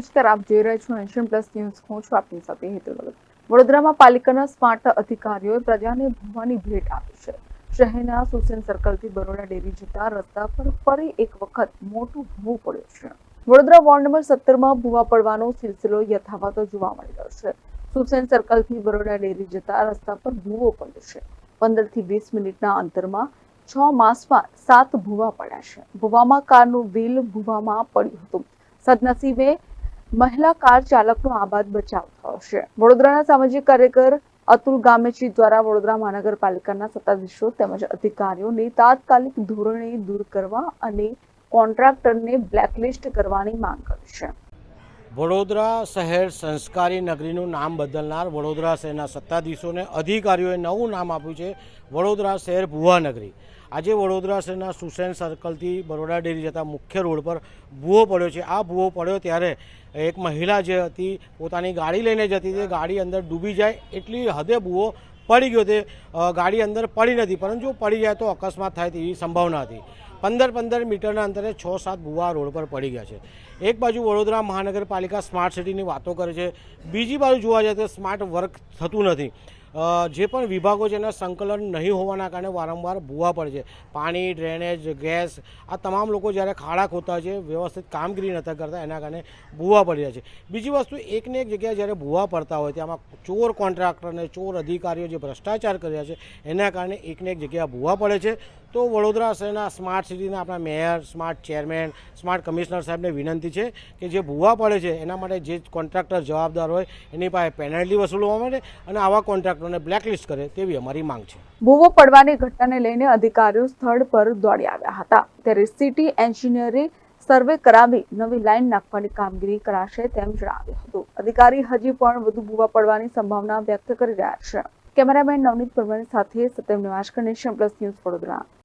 નમસ્કાર આપ જોઈ રહ્યા છો એશિયન પ્લસ ન્યૂઝ. હું છું આપની સાથે હેતુ વગર. વડોદરામાં પાલિકાના સ્માર્ટ અધિકારીઓએ પ્રજાને ભૂવાની ભેટ આપી છે. શહેરના સુસેન સર્કલથી બરોડા ડેરી જતા રસ્તા પર ફરી એક વખત મોટું ભૂવું પડ્યું છે. વડોદરા વોર્ડ નંબર સત્તરમાં ભૂવા પડવાનો સિલસિલો યથાવત જોવા મળી રહ્યો છે. સુસેન સર્કલથી બરોડા ડેરી જતા રસ્તા પર ભૂવો પડ્યો છે. પંદરથી વીસ મિનિટના અંતરમાં છ માસમાં સાત ભૂવા પડ્યા છે. ભૂવામાં કારનું વ્હીલ ભૂવામાં પડ્યું હતું. સદનસીબે મહિલા કાર ચાલકનો આબાદ બચાવ થયો છે. વડોદરાના સામાજિક કાર્યકર અતુલ ગામેચી દ્વારા વડોદરા મહાનગરપાલિકાના સત્તાધીશો તેમજ અધિકારીઓને તાત્કાલિક ધોરણે દૂર કરવા અને કોન્ટ્રાક્ટરને બ્લેકલિસ્ટ કરવાની માંગ કરી છે. વડોદરા શહેર સંસ્કારી નગરીનું નામ બદલનાર વડોદરા શહેરના સત્તાધીશોને અધિકારીઓએ નવું નામ આપ્યું છે વડોદરા શહેર ભુવા નગરી. આજે વડોદરા શહેરના સુસેન સર્કલથી બરોડા ડેરી જતા મુખ્ય રોડ પર ભૂવો પડ્યો છે. આ ભૂવો પડ્યો ત્યારે એક મહિલા જે હતી પોતાની ગાડી લઈને જતી હતી. ગાડી અંદર ડૂબી જાય એટલી હદે ભૂવો પડી ગયો તે ગાડી અંદર પડી નથી. પરંતુ પડી જાય તો અકસ્માત થાય તેવી સંભાવના હતી. પંદર પંદર મીટરના અંતરે છ સાત ભૂવા રોડ પર પડી ગયા છે. એક બાજુ વડોદરા મહાનગરપાલિકા સ્માર્ટ સિટીની વાતો કરે છે. બીજી બાજુ જોવા જાય તો સ્માર્ટ વર્ક થતું નથી. જે પણ વિભાગો છે એના સંકલન નહીં હોવાના કારણે વારંવાર ભૂવા પડે છે. પાણી, ડ્રેનેજ, ગેસ, આ તમામ લોકો જ્યારે ખાડા ખોતા છે, વ્યવસ્થિત કામગીરી નથી કરતા, એના કારણે ભૂવા પડી રહ્યા છે. બીજી વસ્તુ, એકને એક જગ્યાએ જ્યારે ભૂવા પડતા હોય, ત્યાં ચોર કોન્ટ્રાક્ટરને, ચોર અધિકારીઓ જે ભ્રષ્ટાચાર કર્યા છે, એના કારણે એકને એક જગ્યાએ ભૂવા પડે છે. તો વડોદરા શહેરના સ્માર્ટ સિટીના આપણા mayor, smart chairman, smart commissioner સાહેબને વિનંતી છે કે જે ભૂવા પડે છે, એના માટે જે કોન્ટ્રાક્ટર જવાબદાર હોય, એની પાસે પેનલ્ટી વસૂલવા માટે અને આવા કોન્ટ્રાક્ટરને બ્લેકલિસ્ટ કરે તેવી અમારી માંગ છે. ભૂવો પડવાની ઘટનાને લઈને અધિકારીઓ સ્થળ પર દોડી આવ્યા હતા. ત્યારે સિટી એન્જિનિયરે સર્વે કરાવી નવી લાઇન નાખવાની કામગીરી કરાશે તેમ જણાવ્યું હતું. અધિકારી હજી પણ વધુ ભૂવા પડવાની સંભાવના વ્યક્ત કરી રહ્યા છે. કેમેરામેન નવનીત પરમાર સાથે Satyam Nivaskar, nation plus news Vadodara.